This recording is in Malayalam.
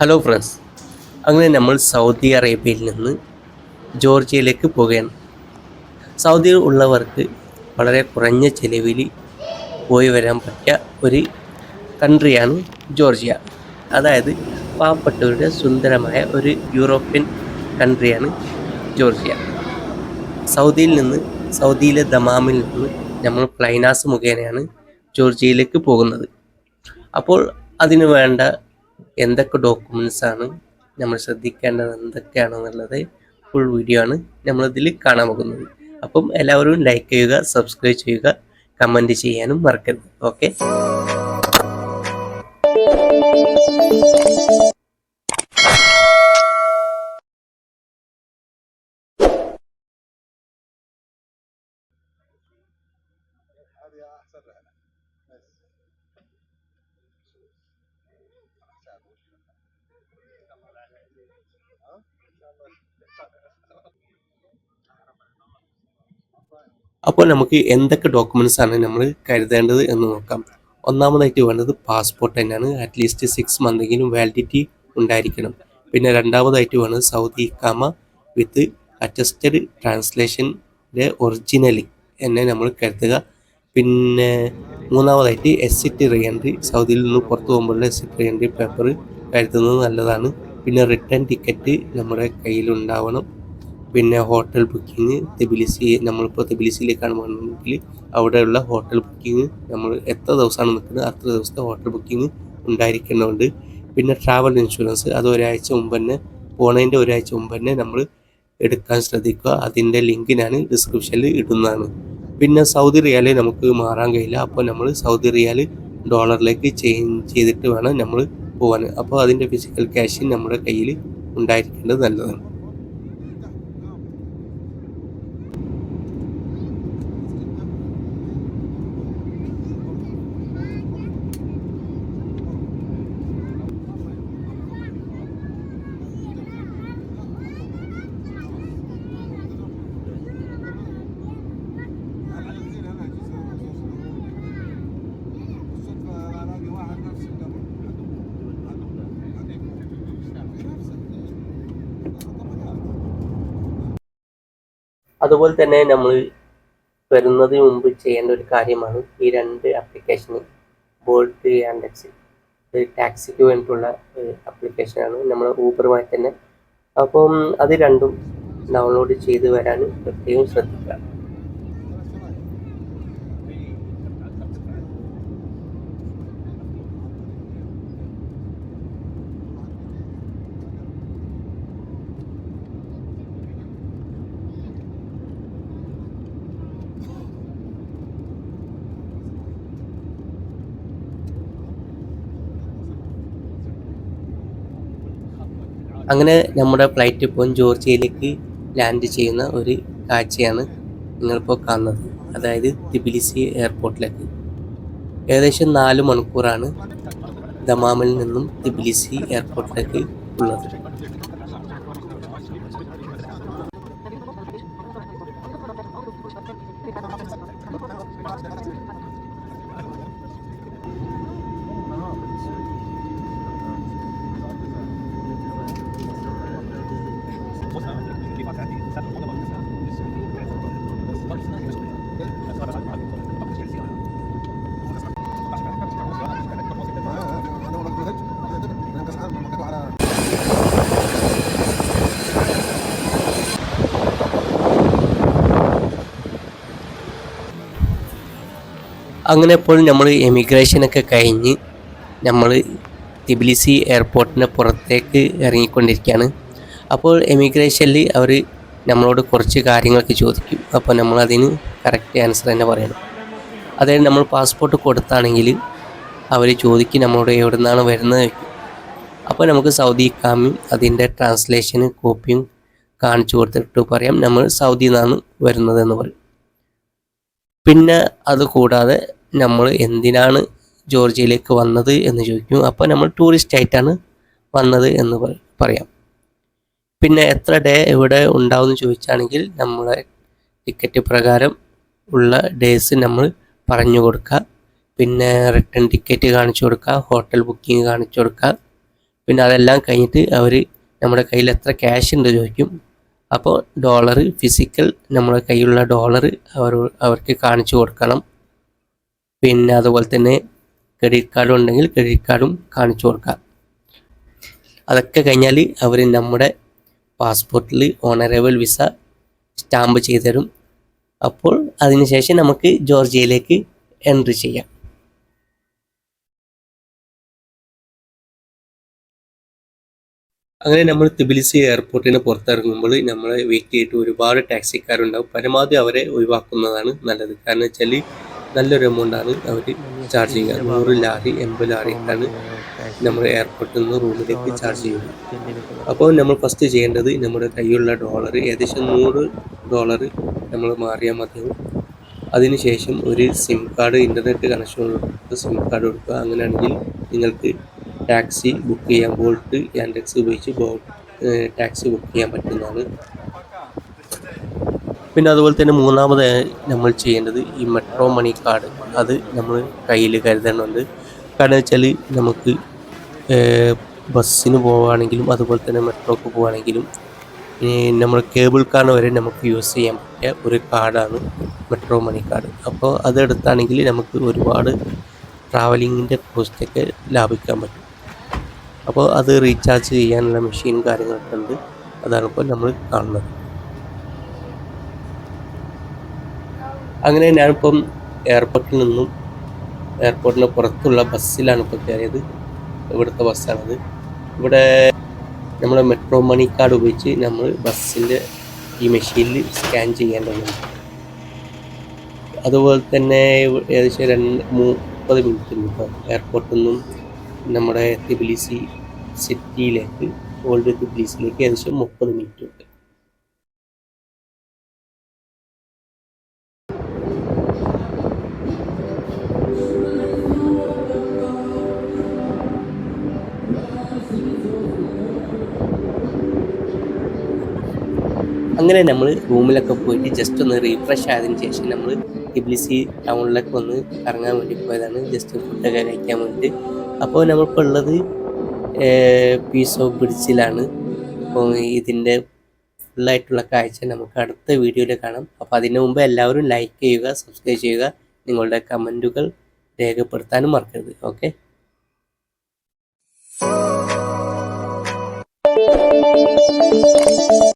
ഹലോ ഫ്രണ്ട്സ് അങ്ങനെ നമ്മൾ സൗദി അറേബ്യയിൽ നിന്ന് ജോർജിയയിലേക്ക് പോകുകയാണ് സൗദിയിൽ ഉള്ളവർക്ക് വളരെ കുറഞ്ഞ ചെലവിൽ പോയി വരാൻ പറ്റിയ ഒരു കൺട്രിയാണ് ജോർജിയ. അതായത് പാവപ്പെട്ടവരുടെ സുന്ദരമായ ഒരു യൂറോപ്യൻ കൺട്രിയാണ് ജോർജിയ. സൗദിയിൽ നിന്ന് സൗദിയിലെ ദമാമിൽ നിന്ന് നമ്മൾ ഫ്ലൈനാസ് മുഖേനയാണ് ജോർജിയയിലേക്ക് പോകുന്നത്. അപ്പോൾ അതിന് വേണ്ട എന്തൊക്കെ ഡോക്യുമെൻസ് ആണ് നമ്മൾ ശ്രദ്ധിക്കേണ്ടത് എന്തൊക്കെയാണെന്നുള്ളത് ഫുൾ വീഡിയോ ആണ് നമ്മളിതിൽ കാണാൻ പോകുന്നത്. അപ്പം എല്ലാവരും ലൈക്ക് ചെയ്യുക സബ്സ്ക്രൈബ് ചെയ്യുക കമന്റ് ചെയ്യാനും മറക്കരുത്. ഓക്കെ അപ്പോൾ നമുക്ക് എന്തൊക്കെ ഡോക്യുമെന്റ്സ് ആണ് നമ്മൾ കരുതേണ്ടത് എന്ന് നോക്കാം. ഒന്നാമതായിട്ട് വേണ്ടത് പാസ്പോർട്ട് തന്നെയാണ്. അറ്റ്ലീസ്റ്റ് സിക്സ് മന്തെങ്കിലും വാലിഡിറ്റി ഉണ്ടായിരിക്കണം. പിന്നെ രണ്ടാമതായിട്ട് വേണ്ടത് സൗദി കാമ വിത്ത് അറ്റസ്റ്റഡ് ട്രാൻസ്ലേഷന്റെ ഒറിജിനൽ എന്നെ നമ്മൾ കരുതുക. പിന്നെ മൂന്നാമതായിട്ട് എസ് സിറ്റ് റിയൻട്രി എൻട്രി സൗദിയിൽ നിന്ന് പുറത്തു പോകുമ്പോഴുള്ള exit reentry entry paper കരുതുന്നത് നല്ലതാണ്. പിന്നെ റിട്ടേൺ ടിക്കറ്റ് നമ്മുടെ കയ്യിലുണ്ടാവണം. പിന്നെ ഹോട്ടൽ ബുക്കിംഗ് തെബിലിസി നമ്മളിപ്പോൾ തെബിലിസിയിലേക്കാണ് പോകുന്നതെങ്കിൽ അവിടെയുള്ള ഹോട്ടൽ ബുക്കിംഗ് നമ്മൾ എത്ര ദിവസമാണ് നിൽക്കുന്നത്? അത്ര ദിവസത്തെ ഹോട്ടൽ ബുക്കിംഗ് ഉണ്ടായിരിക്കുന്നുണ്ട് പിന്നെ ട്രാവൽ ഇൻഷുറൻസ് അത് ഒരാഴ്ച മുമ്പ് തന്നെ പോണതിന്റെ ഒരാഴ്ച മുമ്പ് തന്നെ നമ്മൾ എടുക്കാൻ ശ്രദ്ധിക്കുക. അതിന്റെ ലിങ്ക് ഞാൻ ഡിസ്ക്രിപ്ഷനിൽ ഇടുന്നതാണ്. പിന്നെ സൗദി റിയാൽ നമുക്ക് മാറാൻ കഴിയില്ല. അപ്പോൾ നമ്മൾ സൗദി റിയാൽ ഡോളറിലേക്ക് ചേഞ്ച് ചെയ്തിട്ട് വേണം നമ്മൾ പോകാൻ അപ്പോൾ അതിന്റെ ഫിസിക്കൽ ക്യാഷ് നമ്മുടെ കയ്യിൽ ഉണ്ടായിരിക്കേണ്ടത് നല്ലതാണ്. അതുപോലെ തന്നെ നമ്മൾ വരുന്നതിന് മുമ്പ് ചെയ്യേണ്ട ഒരു കാര്യമാണ് ഈ രണ്ട് ആപ്ലിക്കേഷൻ ബോൾട്ട് ആൻഡ് ഇത് ടാക്സിക്ക് വേണ്ടിയിട്ടുള്ള ആപ്ലിക്കേഷനാണ് നമ്മൾ ഊബറുമായി തന്നെ അപ്പം അത് രണ്ടും ഡൗൺലോഡ് ചെയ്ത് വരാൻ പ്രത്യേകം ശ്രദ്ധിക്കുക. അങ്ങനെ നമ്മുടെ ഫ്ലൈറ്റ് ഇപ്പോൾ ജോർജിയയിലേക്ക് ലാൻഡ് ചെയ്യുന്ന ഒരു കാഴ്ചയാണ് നിങ്ങളിപ്പോൾ കാണുന്നത്. അതായത് തിബിലിസി എയർപോർട്ടിലേക്ക്. ഏകദേശം നാല് മണിക്കൂറാണ് ദമാമിൽ നിന്നും തിബിലിസി എയർപോർട്ടിലേക്ക് ഉള്ളത്. അങ്ങനെ ഇപ്പോൾ നമ്മൾ എമിഗ്രേഷനൊക്കെ കഴിഞ്ഞ് നമ്മൾ തിബിലിസി എയർപോർട്ടിന്റെ പുറത്തേക്ക് ഇറങ്ങിക്കൊണ്ടിരിക്കുകയാണ്. അപ്പോൾ എമിഗ്രേഷനിൽ അവർ നമ്മളോട് കുറച്ച് കാര്യങ്ങളൊക്കെ ചോദിക്കും. അപ്പോൾ നമ്മൾ അതിന് കറക്റ്റ് ആൻസർ തന്നെ പറയണം. അതായത് നമ്മൾ പാസ്പോർട്ട് കൊടുത്താണെങ്കിൽ അവർ ചോദിക്കും നമ്മളോട് എവിടെ നിന്നാണ് വരുന്നത് അപ്പോൾ നമുക്ക് സൗദി കാമി അതിന്റെ ട്രാൻസ്ലേഷന് കോപ്പിയും കാണിച്ചു കൊടുത്തിട്ട് പറയാം. നമ്മൾ സൗദിയിൽ നിന്നാണ് വരുന്നതെന്ന് പറയും. പിന്നെ അത് കൂടാതെ നമ്മൾ എന്തിനാണ് ജോർജിയയിലേക്ക് വന്നത് എന്ന് ചോദിക്കും അപ്പോൾ നമ്മൾ ടൂറിസ്റ്റ് ആയിട്ടാണ് വന്നത് എന്ന് പറയാം. പിന്നെ എത്ര ഡേ ഇവിടെ ഉണ്ടാവും എന്ന് ചോദിച്ചാണെങ്കിൽ നമ്മളെ ടിക്കറ്റ് പ്രകാരം ഉള്ള ഡേയ്സ് നമ്മൾ പറഞ്ഞു കൊടുക്കുക. പിന്നെ റിട്ടേൺ ടിക്കറ്റ് കാണിച്ചു കൊടുക്കുക ഹോട്ടൽ ബുക്കിംഗ് കാണിച്ചു കൊടുക്കുക. പിന്നെ അതെല്ലാം കഴിഞ്ഞിട്ട് അവർ നമ്മുടെ കയ്യിൽ എത്ര ക്യാഷ് ഉണ്ട് ചോദിക്കും. അപ്പോൾ ഡോളർ ഫിസിക്കൽ നമ്മുടെ കയ്യിലുള്ള ഡോളർ അവർ അവർക്ക് കാണിച്ചു കൊടുക്കണം. പിന്നെ അതുപോലെ തന്നെ ക്രെഡിറ്റ് കാർഡ് ഉണ്ടെങ്കിൽ ക്രെഡിറ്റ് കാർഡും കാണിച്ചു കൊടുക്കാം അതൊക്കെ കഴിഞ്ഞാൽ അവർ നമ്മുടെ പാസ്പോർട്ടിൽ ഓണറബിൾ വിസ സ്റ്റാമ്പ് ചെയ്തുതരും അപ്പോൾ അതിനുശേഷം നമുക്ക് ജോർജിയയിലേക്ക് എൻട്രി ചെയ്യാം. അങ്ങനെ നമ്മൾ തിബിലിസി എയർപോർട്ടിന് പുറത്തിറങ്ങുമ്പോൾ നമ്മളെ വെയിറ്റ് ചെയ്തിട്ട് ഒരുപാട് ടാക്സിക്കാരുണ്ടാവും പരമാവധി അവരെ ഒഴിവാക്കുന്നതാണ് നല്ലത്. കാരണം വെച്ചാൽ നല്ലൊരു എമൗണ്ട് ആണ് അവർ ചാർജ് ചെയ്യുക. നൂറ് ലാറി എൺപത് ആണ് നമ്മൾ എയർപോർട്ടിൽ നിന്ന് റൂമിലേക്ക് ചാർജ് ചെയ്യുന്നത്. അപ്പോൾ നമ്മൾ ഫസ്റ്റ് ചെയ്യേണ്ടത് നമ്മുടെ കയ്യിലുള്ള ഡോളർ ഏകദേശം നൂറ് ഡോളർ നമ്മൾ മാറിയാൽ മതിയാവും അതിനുശേഷം ഒരു SIM card internet connection SIM card കൊടുക്കുക. അങ്ങനെയാണെങ്കിൽ നിങ്ങൾക്ക് ടാക്സി ബുക്ക് ചെയ്യാൻ ബോൾട്ട് യാൻഡെക്സ് ഉപയോഗിച്ച് ടാക്സി ബുക്ക് ചെയ്യാൻ പറ്റുന്നതാണ്. പിന്നെ അതുപോലെ തന്നെ മൂന്നാമതായി നമ്മൾ ചെയ്യേണ്ടത് ഈ മെട്രോ മണി കാർഡ് അത് നമ്മൾ കയ്യിൽ കരുതേണ്ടതുണ്ട്. കാരണം വെച്ചാൽ നമുക്ക് ബസ്സിന് പോവുകയാണെങ്കിലും അതുപോലെ തന്നെ മെട്രോക്ക് പോവുകയാണെങ്കിലും നമ്മൾ കേബിൾ കാർഡ് വരെ നമുക്ക് യൂസ് ചെയ്യാൻ പറ്റിയ ഒരു കാർഡാണ് മെട്രോ മണി കാർഡ് അപ്പോൾ അതെടുത്താണെങ്കിൽ നമുക്ക് ഒരുപാട് ട്രാവലിങ്ങിന്റെ കോസ്റ്റൊക്കെ ലാഭിക്കാൻ പറ്റും. അപ്പോൾ അത് റീചാർജ് ചെയ്യാനുള്ള മെഷീൻ കാര്യങ്ങളൊക്കെ ഉണ്ട്. അതാണ് ഇപ്പോൾ നമ്മൾ കാണുന്നത്. അങ്ങനെ ഞാനിപ്പം എയർപോർട്ടിൽ നിന്നും എയർപോർട്ടിന് പുറത്തുള്ള ബസ്സിലാണ് ഇപ്പോൾ കയറിയത്. ഇവിടുത്തെ ബസ്സാണത്. ഇവിടെ നമ്മൾ മെട്രോ മണി കാർഡ് ഉപയോഗിച്ച് നമ്മൾ ബസ്സിന്റെ ഈ മെഷീനിൽ സ്കാൻ ചെയ്യേണ്ടതുണ്ട് അതുപോലെ തന്നെ ഏകദേശം രണ്ട് മുപ്പത് മിനിറ്റ് ഇപ്പോൾ എയർപോർട്ടിൽ നിന്നും നമ്മുടെ തിബിലിസി സിറ്റിയിലേക്ക് ഓൾഡ് തിബിലിസിയിലേക്ക് ഏകദേശം മുപ്പത് മിനിറ്റ് ഉണ്ട്. അങ്ങനെ നമ്മൾ റൂമിലൊക്കെ പോയിട്ട് ജസ്റ്റ് ഒന്ന് റീഫ്രഷ് ആയതിനു ശേഷം നമ്മൾ ഇബ്ലിസി ടൗണിലൊക്കെ ഒന്ന് ഇറങ്ങാൻ വേണ്ടി പോയതാണ്. ജസ്റ്റ് ഫുഡൊക്കെ കഴിക്കാൻ വേണ്ടി അപ്പോൾ നമ്മളിപ്പോൾ ഉള്ളത് പീസ് ഓഫ് ബ്രിഡ്ജിലാണ് അപ്പോൾ ഇതിന്റെ ഫുള്ളായിട്ടുള്ള കാഴ്ച നമുക്ക് അടുത്ത വീഡിയോയിൽ കാണാം. അപ്പോൾ അതിന് മുമ്പ് എല്ലാവരും ലൈക്ക് ചെയ്യുക സബ്സ്ക്രൈബ് ചെയ്യുക. നിങ്ങളുടെ കമന്റുകൾ രേഖപ്പെടുത്താനും മറക്കരുത്. Okay Thank